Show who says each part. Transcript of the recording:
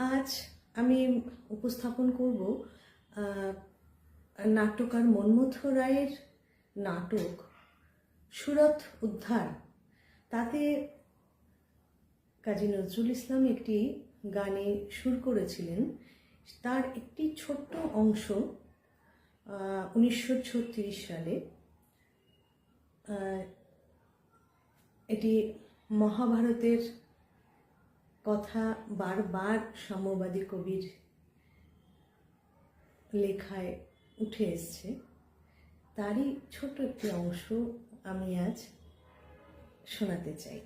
Speaker 1: আজ আমি উপস্থাপন করব আহ, নাট্যকার মন্মথ রায়ের নাটক সুরত উদ্ধার। তাতে কাজী নজরুল ইসলাম একটি গানে সুর করেছিলেন। তার একটি ছোট্ট অংশ উনিশশো ছত্রিশ সালে এটি মহাভারতের কথা বারবার সাম্যবাদী কবির লেখায় উঠে এসছে। তারই ছোট একটি অংশ আমি আজ শোনাতে চাই।